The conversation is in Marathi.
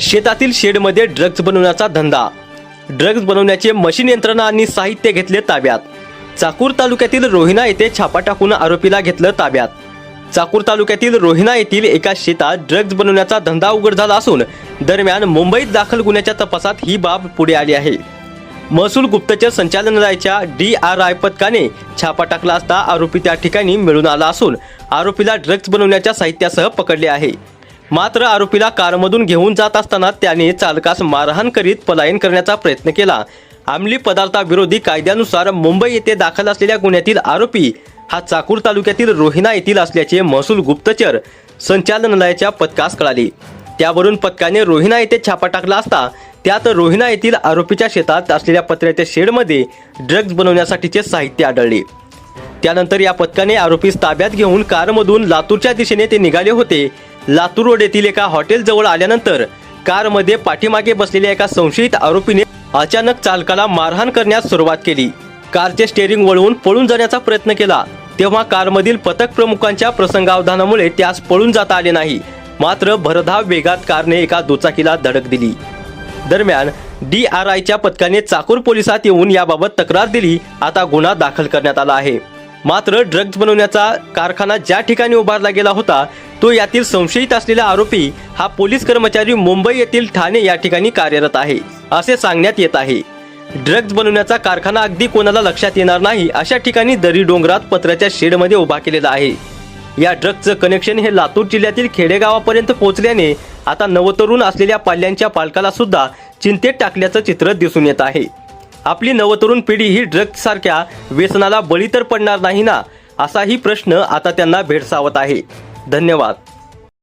शेतातील शेडमध्ये ड्रग्ज बनवण्याचा धंदा. ड्रग्ज बनवण्याचे मशीन यंत्रणा आणि साहित्य घेतले ताब्यात. चाकूर तालुक्यातील रोहिणा येथे छापा टाकून आरोपीला घेतलं ताब्यात. चाकूर तालुक्यातील रोहिणा येथील एका शेतात ड्रग्ज बनवण्याचा धंदा उघड झाला असून दरम्यान मुंबईत दाखल गुन्ह्याच्या तपासात ही बाब पुढे आली आहे. महसूल गुप्तचर संचालनालयाच्या डी आर आय पथकाने छापा टाकला असता आरोपी त्या ठिकाणी मिळून आला असून आरोपीला ड्रग्ज बनवण्याच्या साहित्यासह पकडले आहे. मात्र आरोपीला कारमधून घेऊन जात असताना त्याने चालकास मारहाण करीत पलायन करण्याचा प्रयत्न केला. अंमली पदार्थाविरोधी कायद्यानुसार मुंबई येथे दाखल असलेल्या गुन्ह्यातील आरोपी हा चाकूर तालुक्यातील रोहिणा येथील असल्याचे महसूल गुप्तचर संचालनालयाच्या पथकास कळाले. त्यावरून पथकाने रोहिणा येथे छापा टाकला असता त्यात रोहिणा येथील आरोपीच्या शेतात असलेल्या पत्र्याच्या शेडमध्ये ड्रग्ज बनवण्यासाठीचे साहित्य आढळले. त्यानंतर या पथकाने आरोपीस ताब्यात घेऊन कारमधून लातूरच्या दिशेने ते निघाले होते. लातूर रोड येथील एका हॉटेलजवळ आल्यानंतर कारमध्ये पाठीमागे बसलेल्या एका संशयित आरोपीने अचानक चालकाला मारहाण करण्यास सुरुवात केली. कारचे स्टेअरिंग वळवून पळून जाण्याचा प्रयत्न केला. तेव्हा कारमधील पथक प्रमुखांच्या प्रसंगावधानामुळे त्यास पळून जाता आले नाही. मात्र भरधाव वेगात कारने एका दुचाकीला धडक दिली. दरम्यान डी आर आयच्या पथकाने चाकूर पोलिसात येऊन याबाबत तक्रार दिली. आता गुन्हा दाखल करण्यात आला आहे. मात्र ड्रग्ज बनवण्याचा कारखाना ज्या ठिकाणी उभारला गेला होता तो यातील संशयित असलेला आरोपी हा पोलीस कर्मचारी मुंबई येथील ठाणे या ठिकाणी कार्यरत आहे असे सांगण्यात येत आहे. ड्रग्ज बनवण्याचा कारखाना अगदी कोणाला लक्षात येणार नाही अशा ठिकाणी दरी डोंगरात पत्र्याच्या शेडमध्ये उभा केलेला आहे. या ड्रग्जचं कनेक्शन हे लातूर जिल्ह्यातील खेडेगावापर्यंत पोहोचल्याने आता नवतरुण असलेल्या पाल्यांच्या पालकाला सुद्धा चिंतेत टाकल्याचं चित्र दिसून येत आहे. आपली नवतरुण पिढी ही ड्रग्ज सारख्या व्यसनाला बळी तर पडणार नाही ना? असाही प्रश्न आता त्यांना भेडसावत आहे. धन्यवाद.